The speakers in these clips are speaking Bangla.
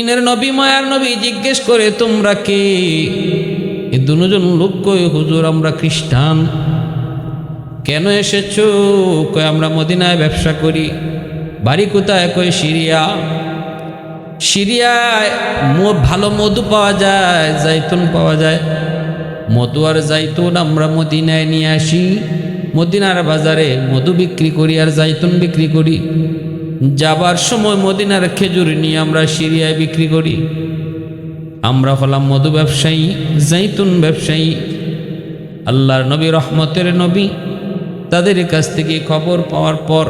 ইনের নবী, মায়ার নবী জিজ্ঞেস করে, তোমরা কে? এ দুজন লোক কই হুজুর, আমরা খ্রিস্টান। কেন এসেছ? কয়, আমরা মদিনায় ব্যবসা করি। বাড়ি কোথায়? কই সিরিয়া। সিরিয়ায় ভালো মধু পাওয়া যায়, জাইতুন পাওয়া যায়। মধু আর জাইতুন আমরা মদিনায় নিয়ে আসি। মদিনার বাজারে মধু বিক্রি করি আর জাইতুন বিক্রি করি। যাবার সময় মদিনার খেজুর নিয়ে আমরা সিরিয়ায় বিক্রি করি। আমরা হলাম মধু ব্যবসায়ী জাইতুন ব্যবসায়ী। আল্লাহর নবী রহমতের নবী। তাদের কাছ থেকে খবর পাওয়ার পর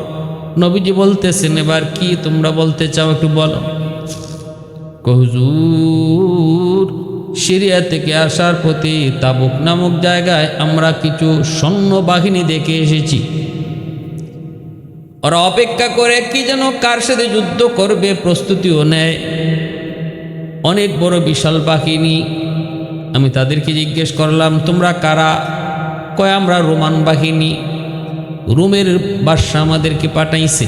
নবীজি বলতেছেন, এবার কি তোমরা বলতে চাও একটু বলো? হুজুর, সিরিয়া থেকে আসার প্রতি তাবুক নামক জায়গায় আমরা কিছু সৈন্য বাহিনী দেখে এসেছি। ওরা অপেক্ষা করে কি যেন কার সাথে যুদ্ধ করবে প্রস্তুতিও নেয়। অনেক বড় বিশাল বাহিনী। আমি তাদেরকে জিজ্ঞেস করলাম, তোমরা কারা? কয়, আমরা রোমান বাহিনী। রোমের বাদশা আমাদেরকে পাঠাইছে।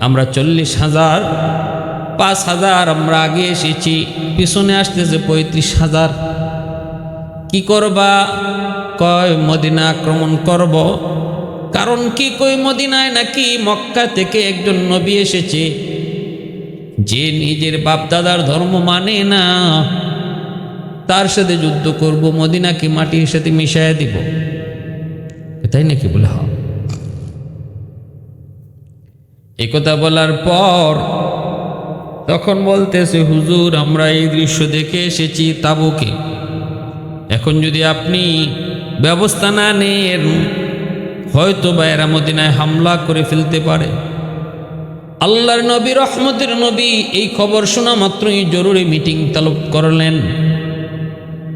আমরা চল্লিশ হাজার, পাঁচ হাজার, আমরা আগে এসেছি। পিছনে আসতেছে পঁয়ত্রিশ হাজার। কি করবা? কয়, মদিনা আক্রমণ করব। কারণ কি? কই মদিনায় নাকি মক্কা থেকে একজন নবী এসেছে। যে নিজের বাপদাদার ধর্ম মানে না। তার সাথে যুদ্ধ করব, মদিনাকে মাটির সাথে মিশাইয়া দিব। তাই নাকি বলে, হ। একথা বলার পর তখন বলতেছে, হুজুর, আমরা এই দৃশ্য দেখে এসেছি তাবুকে। এখন যদি আপনি ব্যবস্থা না নেন হয়তো বা এরা মদিনায় হামলা করে ফেলতে পারে। আল্লাহর নবী, রহমতের নবী এই খবর শোনা মাত্রই জরুরি মিটিং তলব করলেন।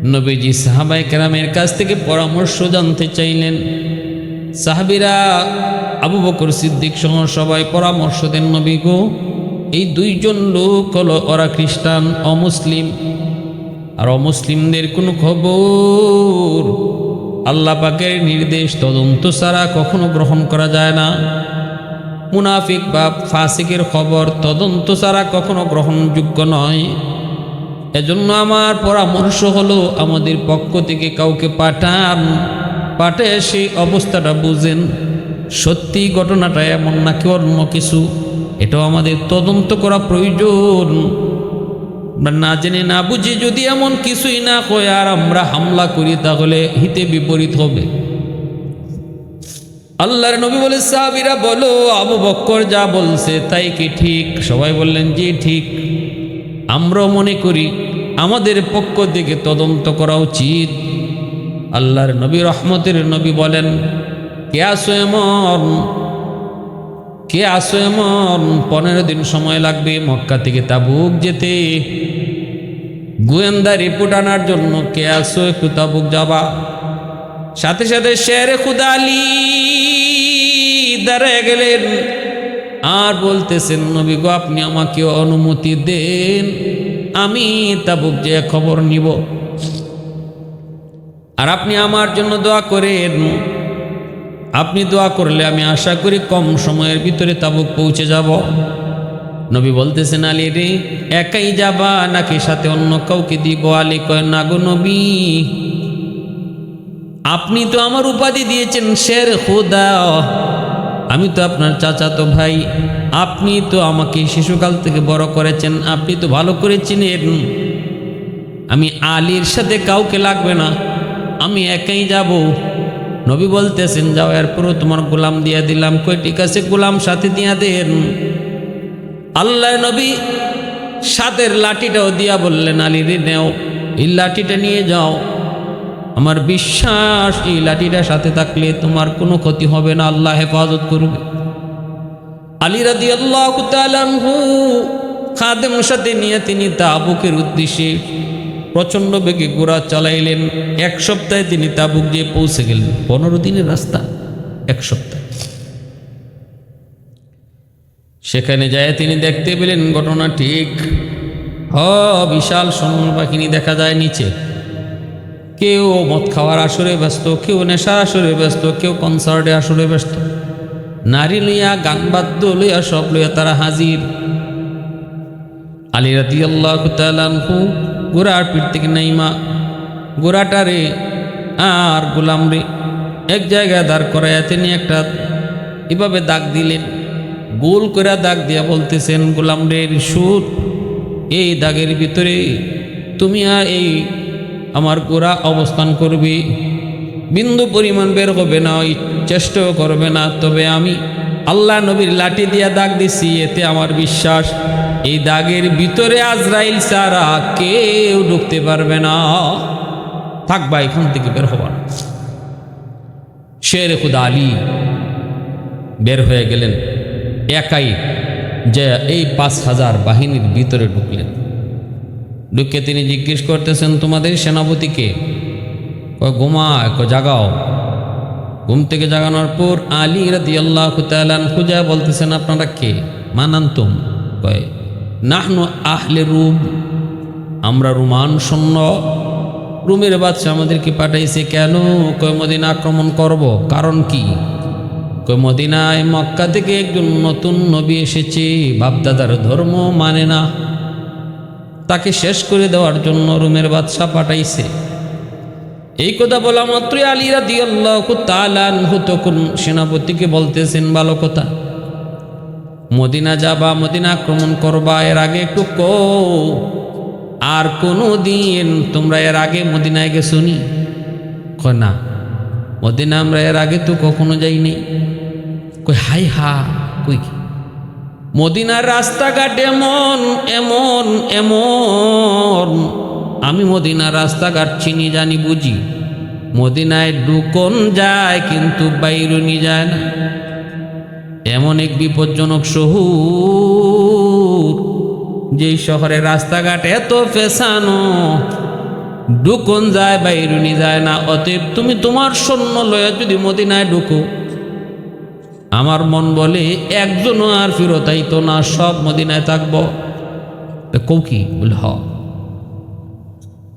নবীজি সাহাবাই কেরামের কাছ থেকে পরামর্শ জানতে চাইলেন। সাহাবিরা আবু বকর সিদ্দিক সহ সবাই পরামর্শ দেন, নবী গো, এই দুইজন লোক হলো, ওরা খ্রিস্টান, অমুসলিম। আর অমুসলিমদের কোনো খবর আল্লাহ পাকের নির্দেশ তদন্ত ছাড়া কখনো গ্রহণ করা যায় না। মুনাফিক বা ফাসিকের খবর তদন্ত ছাড়া কখনো গ্রহণযোগ্য নয়। এজন্য আমার পরামর্শ হলো, আমাদের পক্ষ থেকে কাউকে পাঠান। পাঠায় সেই অবস্থাটা বুঝেন। সত্যি ঘটনাটা এমন নাকি অন্য কিছু? এটাও আমাদের তদন্ত করা প্রয়োজন। না জেনে, না বুঝে যদি এমন কিছুই না হয় আর আমরা হামলা করি, তাহলে হিতে বিপরীত হবে। আল্লাহর নবী বলে, সাহাবিরা বলো, আবু বক্কর যা বলছে তাই কি ঠিক? সবাই বললেন যে ঠিক। আমরাও মনে করি, আমাদের পক্ষ থেকে তদন্ত করা উচিত। আল্লাহর নবী রহমতের নবী বলেন, কে আসো এমন? কে আসো এমন? পনেরো দিন সময় লাগবে মক্কা থেকে তাবুক যেতে। গোয়েন্দা রিপোর্ট আনার জন্য কে আসো, একটু তাবুক যাবা। সাথে সাথে শের খুদালি দাঁড়ায় গেলেন। আর বলতেছেন, নবী গো, আপনি আমাকে অনুমতি দেন, আমি তাবুক যে খবর নিব। আর আপনি আমার জন্য দোয়া করেন। আপনি দোয়া করলে আমি আশা করি কম সময়ের ভিতরে তাবুক পৌঁছে যাব। নবী বলতেছেন, আলী রে, একাই যাবা নাকি সাথে অন্য কাউকে দিব? আলী কয়, না গো নবী, আপনি তো আমার উপাধি দিয়েছেন, শের খুদা। আমি তো আপনার চাচাতো ভাই, আপনি তো আমাকে শিশুকাল থেকে বড় করেছেন, আপনি তো ভালো করে চিনেন। আমি আলীর সাথে কাউকে লাগবে না, আমি একাই যাব। নবী বলতেছেন, যাও এরপরও তোমার গোলাম দিয়া দিলাম। কই, ঠিক আছে, গোলাম সাথে দিয়া দেন। আল্লাহ নবী সাথের লাঠিটাও দিয়া বললেন, আলী রে, নেও, এই লাঠিটা নিয়ে যাও। আমার বিশ্বাস, এই লাঠিটা সাথে থাকলে তোমার কোনো ক্ষতি হবে না, আল্লাহ হেফাজত করবে আলী রাদি আল্লাহ খাদেম সাথে নিয়ে তিনি তা তাবুকের উদ্দেশ্যে প্রচণ্ড বেগে ঘোড়া চালাইলেন। এক সপ্তাহে তিনি তাবুক দিয়ে পৌঁছে গেলেন। পনেরো দিনের রাস্তা, এক সপ্তাহ। সেখানে যায় তিনি দেখতে পেলেন ঘটনা ঠিক। হ, বিশাল সৈন্য বাহিনী দেখা যায় নিচে। কেউ মদ খাওয়ার আসরে ব্যস্ত, কেউ নেশার আসরে ব্যস্ত, কেউ কনসার্টে আসরে ব্যস্ত। নারী লইয়া গান বাদ্য লইয়া, সব লইয়া তারা হাজির। আলী রাতি আল্লাহ গোড়ার পিঠ থেকে নাইমা গোড়াটারে আর গোলাম রে, এক জায়গায় দাঁড় করাইয়া তিনি একটা এভাবে দাগ দিলেন। গোল করে দাগ দিয়া বলতেছেন, গোলাম রে সুর এই দাগের ভিতরে তুমি আর এই আমার গোড়া অবস্থান করবে। বিন্দু পরিমাণ বের হবে না, ওই চেষ্টাও করবে না। তবে আমি আল্লাহ নবীর লাঠি দিয়া দাগ দিছি, এতে আমার বিশ্বাস এই দাগের ভিতরে আজরাইল সারা কেউ ঢুকতে পারবে না। থাকবা এখান থেকে বের হবার। শের খুদা আলী বের হয়ে গেলেন। একাই যে এই পাঁচ হাজার বাহিনীর ভিতরে ঢুকলেন। ঢুকে তিনি জিজ্ঞেস করতেছেন, তোমাদের সেনাপতিকে কয়, ঘুমা ক জাগাও। ঘুম থেকে জাগানোর পর আলী রাতি আল্লাহ খুঁজা বলতেছেন, আপনারা কে? মানান্তুম? কয় নাহনু আহলে রুম। আমরা রুমান শূন্য রুমের বাচ্চা আমাদেরকে পাঠাইছে কেন? কয়, মদিনা আক্রমণ করব। কারণ কি? কয়, মদিনায় মক্কা থেকে একজন নতুন নবী এসেছে। বাপদাদার ধর্ম মানে না। তাকে শেষ করে দেওয়ার জন্য রুমের বাদশা পাঠাইছে। এই কথা বলা মাত্রই আলী রাদি আল্লাহ তালানহু তখন সেনাপতিকে বলতেছেন ভালো কথা। মদিনা যাবা, মদিনা আক্রমণ করবা, এর আগে একটু কো আর কোনো দিন তোমরা এর আগে মদিনায় গেছো নি কয় না। মদিনা আমরা এর আগে তো কখনো যাইনি। কই হাই হা, কই মদিনার রাস্তাঘাট এমন এমন এমন। আমি মদিনার রাস্তাঘাট চিনি, জানি, বুঝি। মদিনায় ঢুকন যায়, কিন্তু বাইরুনি যায় না। এমন এক বিপজ্জনক শহুর, যেই শহরে রাস্তাঘাট এত ফেসানো, ঢুকন যায়, বাইরুনি যায় না। অতএব তুমি তোমার সৈন্য লয়া যদি মদিনায় ঢুকো, আমার মন বলে একজনও আর ফেরত আইতো না, সব মদিনায় থাকব। কৌকি বল, হ।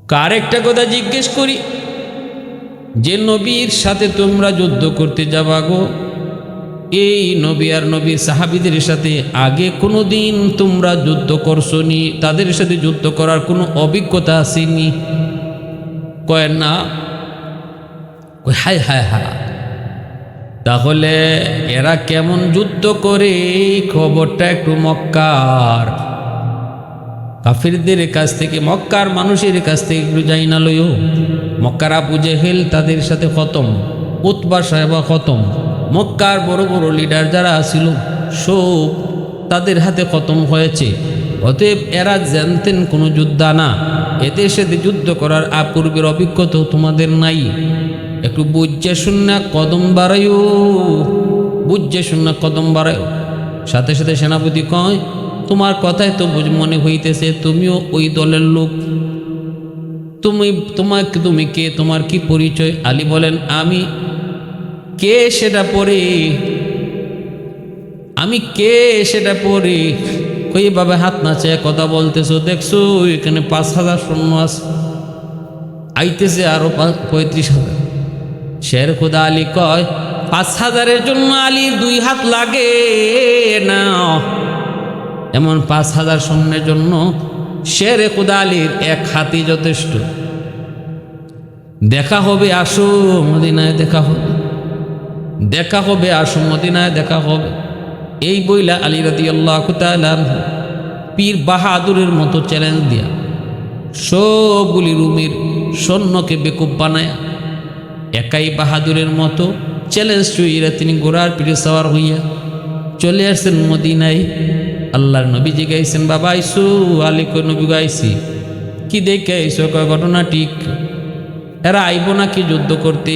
কার একটা কথা জিজ্ঞেস করি, যে নবীর সাথে তোমরা যুদ্ধ করতে যাবা গো? এই নবী আর নবী সাহাবিদের সাথে আগে কোনো দিন তোমরা যুদ্ধ করছ নি তাদের সাথে যুদ্ধ করার কোনো অভিজ্ঞতা আসেনি? কয় না? হায় হায় হা তাহলে এরা কেমন যুদ্ধ করে? এই খবরটা একটু মক্কার। কাফিরদের কাছ থেকে, মক্কার মানুষের কাছ থেকে একটু যাই না লইও। মক্কার আবু জেহেল তাদের সাথে খতম, উতবা সাহেবা খতম। মক্কার বড় বড় লিডার যারা ছিল সব তাদের হাতে খতম হয়েছে। অতএব এরা জানতেন কোনো যোদ্ধা না। এদের সাথে যুদ্ধ করার আপূর্বের অভিজ্ঞতাও তোমাদের নাই। একটু বুঝছে শূন্য কদম বাড়াইও। বুঝছে শূন্য কদম বাড়াইও। সাথে সাথে সেনাপতি কয়, তোমার কথাই তো বুঝ মনে হইতেছে, তুমিও ওই দলের লোক। তুমি, তোমাকে, তুমি কে, তোমার কি পরিচয়? আলী বলেন, আমি কে সেটা পড়ে? আমি কে সেটা পড়ে? কইভাবে হাত নাচে কথা বলতেছো? দেখছ, এখানে পাঁচ হাজার সৈন্য আছে। আইতেছে আরও পঁয়ত্রিশ হাজার। শের খুদা আলী কয়, পাঁচ হাজারের জন্য আলীর দুই হাত লাগে না এমন পাঁচ হাজার সৈন্যের জন্য শের খুদা আলীর এক হাতই যথেষ্ট। দেখা হবে, আসো, মদিনায় দেখা হবে। দেখা হবে আসো মদিনায় দেখা হবে। এই বইলা আলী রাতি আল্লাহ পীর বাহাদুরের মতো চ্যালেঞ্জ দিয়া সবগুলি রুমের সৈন্যকে বেকুব বানায়া একাই বাহাদুরের মতো চ্যালেঞ্জ চুইরা তিনি গোড়ার পিঠে সাওয়ার হইয়া চলে আসছেন মদিনায়। আল্লাহর নবী জি গাইছেন বাবা, আইসু, আলী কই নবী গাইছি কি দেখে আইসো? ঘটনা ঠিক? এরা আইব নাকি যুদ্ধ করতে?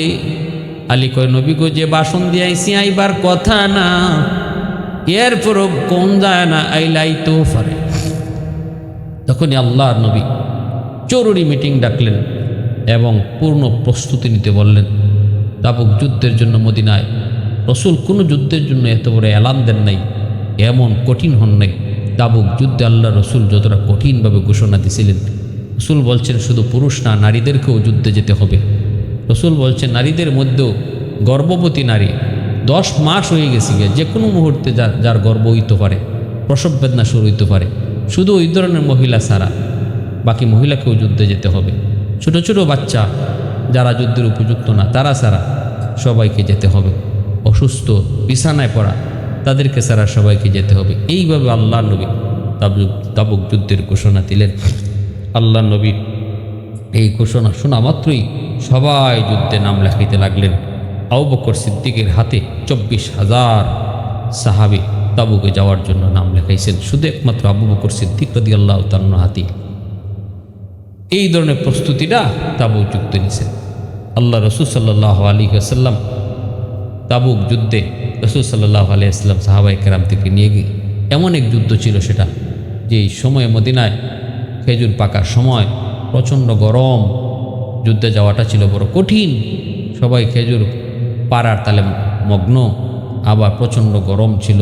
আলী কয় নবী গো যে বাসন দিয়ে আইসি আইবার কথা না। এরপরও কোন যায় না, আইলাইতেও পারে। তখনই আল্লাহর নবী জরুরি মিটিং ডাকলেন এবং পূর্ণ প্রস্তুতি নিতে বললেন। তাবুক যুদ্ধের জন্য মদিনায়, রসুল কোনো যুদ্ধের জন্য এত বড় এলান দেন নাই, এমন কঠিন হন নাই। তাবুক যুদ্ধে আল্লাহ রসুল যতটা কঠিনভাবে ঘোষণা দিছিলেন, রসুল বলছেন, শুধু পুরুষ না, নারীদেরকেও যুদ্ধে যেতে হবে। রসুল বলছেন, নারীদের মধ্যেও গর্ভবতী নারী দশ মাস হয়ে গেছে গিয়ে, যে কোনো মুহূর্তে যার যার গর্ব হইতে পারে, প্রসব বেদনা শুরু হইতে পারে, শুধু ওই ধরনের মহিলা ছাড়া। বাকি মহিলাকেও যুদ্ধে যেতে হবে। ছোট ছোট বাচ্চা যারা যুদ্ধের উপযুক্ত না, তারা ছাড়া সবাইকে যেতে হবে। অসুস্থ, বিছানায় পড়া, তাদেরকে ছাড়া সবাইকে যেতে হবে। এইভাবে আল্লাহ নবী তাবুক তাবুক যুদ্ধের ঘোষণা দিলেন। আল্লাহ নবী এই ঘোষণা শোনা মাত্রই সবাই যুদ্ধে নাম লেখাইতে লাগলেন। আবু বকর সিদ্দিকের হাতে চব্বিশ হাজার সাহাবি তাবুকে যাওয়ার জন্য নাম লেখাইছেন। শুধু একমাত্র আবু বকর সিদ্দিক রদি আল্লাহ তান্ন হাতি। এই ধরনের প্রস্তুতিটা তাবু যুদ্ধে নিছেন আল্লাহ রসুল সাল্লাহ আলী আসাল্লাম তাবুক যুদ্ধে রসুল সাল্লাহ আলী আসলাম সাহাবাই কেরাম থেকে নিয়ে গিয়ে এমন এক যুদ্ধ ছিল সেটা যে সময়ে মদিনায় খেজুর পাকার সময় প্রচণ্ড গরম যুদ্ধে যাওয়াটা ছিল বড় কঠিন। সবাই খেজুর পাড়ার তালে মগ্ন। আবার প্রচণ্ড গরম ছিল।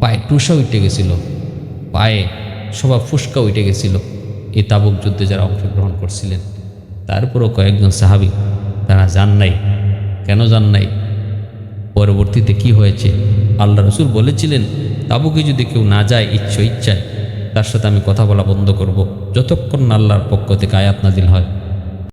পায়ে টুসা উঠে গেছিল। পায়ে সবার ফুসকা উঠে গেছিল। এই তাবুক যুদ্ধে যারা অংশগ্রহণ করছিলেন, তারপরও কয়েকজন সাহাবি তারা যান নাই। কেন যান নাই? পরবর্তীতে কি হয়েছে? আল্লাহ রসুল বলেছিলেন, তাবুকে যদি কেউ না যায় ইচ্ছ ইচ্ছায়, তার সাথে আমি কথা বলা বন্ধ করব। যতক্ষণ আল্লাহর পক্ষ থেকে আয়াত নাজিল হয়